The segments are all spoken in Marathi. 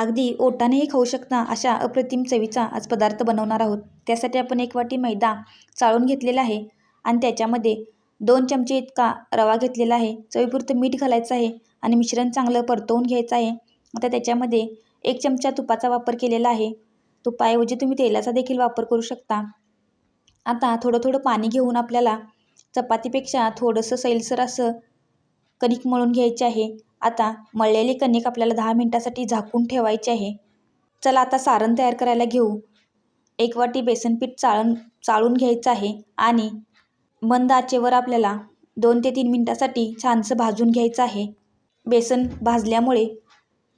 अगदी ओटानेही खाऊ शकता अशा अप्रतिम चवीचा आज पदार्थ बनवणार आहोत. त्यासाठी आपण एक वाटी मैदा चाळून घेतलेला आहे आणि त्याच्यामध्ये दोन चमचे इतका रवा घेतलेला आहे. चवीपुरतं मीठ घालायचं आहे आणि मिश्रण चांगलं परतवून घ्यायचं आहे. आता त्याच्यामध्ये एक चमचा तुपाचा वापर केलेला आहे. तुपाऐवजी तुम्ही तेलाचा देखील वापर करू शकता. आता थोडं थोडं पाणी घेऊन आपल्याला चपातीपेक्षा थोडंसं सैलसर असं कणिक मळून घ्यायचे आहे. आता मळलेली कणिक आपल्याला दहा मिनटासाठी झाकून ठेवायची आहे. चला आता सारण तयार करायला घेऊ. एक वाटी बेसनपीठ चाळण चाळून चाळून घ्यायचं आहे आणि मंद आचेवर आपल्याला दोन ते तीन मिनटासाठी छानसं भाजून घ्यायचं आहे. बेसन भाजल्यामुळे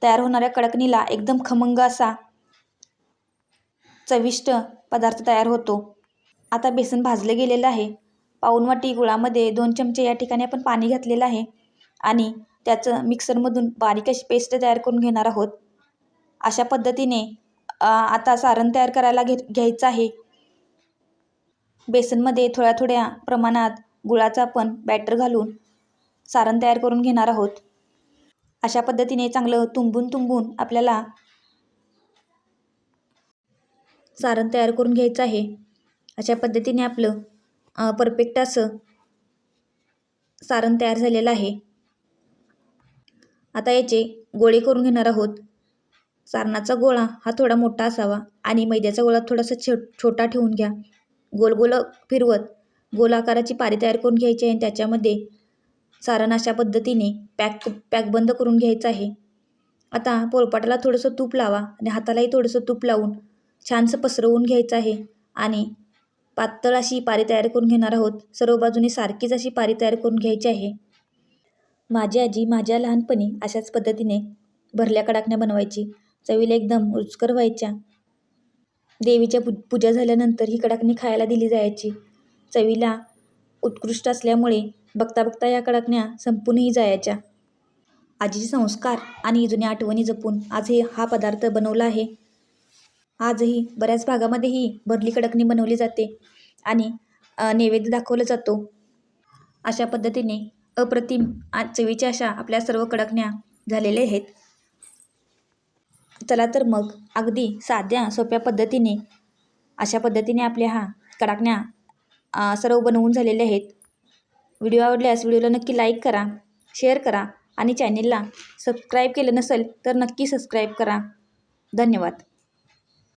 तयार होणाऱ्या कडकणीला एकदम खमंग असा चविष्ट पदार्थ तयार होतो. आता बेसन भाजलं गेलेलं आहे. पाऊण वाटी गुळामध्ये दोन चमचे या ठिकाणी आपण पाणी घातलेलं आहे आणि त्याचं मिक्सरमधून बारीक अशी पेस्ट तयार करून घेणार आहोत. अशा पद्धतीने आता सारण तयार करायला घे घ्यायचं आहे. बेसनमध्ये थोड्या थोड्या प्रमाणात गुळाचं आपण बॅटर घालून सारण तयार करून घेणार आहोत. अशा पद्धतीने चांगलं तुंबून तुंबून आपल्याला सारण तयार करून घ्यायचं आहे. अशा पद्धतीने आपलं परफेक्ट असं सारण तयार झालेलं आहे. आता याचे गोळे करून घेणार आहोत. सारणाचा गोळा हा थोडा मोठा असावा आणि मैद्याचा गोळा थोडासा छो छोटा ठेवून घ्या. गोल गोल फिरवत गोल आकाराची पारी तयार करून घ्यायची आहे. आणि त्याच्यामध्ये सारण अशा पद्धतीने पॅक पॅक बंद करून घ्यायचं आहे. आता पोळपाटाला थोडंसं तूप लावा आणि हातालाही थोडंसं तूप लावून छानसं पसरवून घ्यायचं आहे. आणि पातळ अशी पारी तयार करून घेणार आहोत. सर्व बाजूने सारखीच अशी पारी तयार करून घ्यायची आहे. माझी आजी माझ्या लहानपणी अशाच पद्धतीने भरल्या कडाकण्या बनवायची. चवीला एकदम रुचकर व्हायच्या. देवीच्या पू पूजा झाल्यानंतर ही कडाकणी खायला दिली जायची. चवीला उत्कृष्ट असल्यामुळे बघता बघता या कडाकण्या संपूनही जायच्या. आजीचे संस्कार आणि जुन्या आठवणी जपून आज हे हा पदार्थ बनवला आहे. आजही बऱ्याच भागामध्ये ही भरली कडकणी बनवली जाते आणि नैवेद्य दाखवला जातो. अशा पद्धतीने अप्रतिम चवीच्या अशा आपल्या सर्व कडकण्या झालेल्या आहेत. चला तर मग अगदी साध्या सोप्या पद्धतीने अशा पद्धतीने आपल्या हा कडाकण्या सर्व बनवून झालेल्या आहेत. व्हिडिओ आवडल्यास व्हिडिओला नक्की लाईक करा शेअर करा आणि चॅनेलला सबस्क्राईब केलं नसेल तर नक्की सबस्क्राईब करा. धन्यवाद.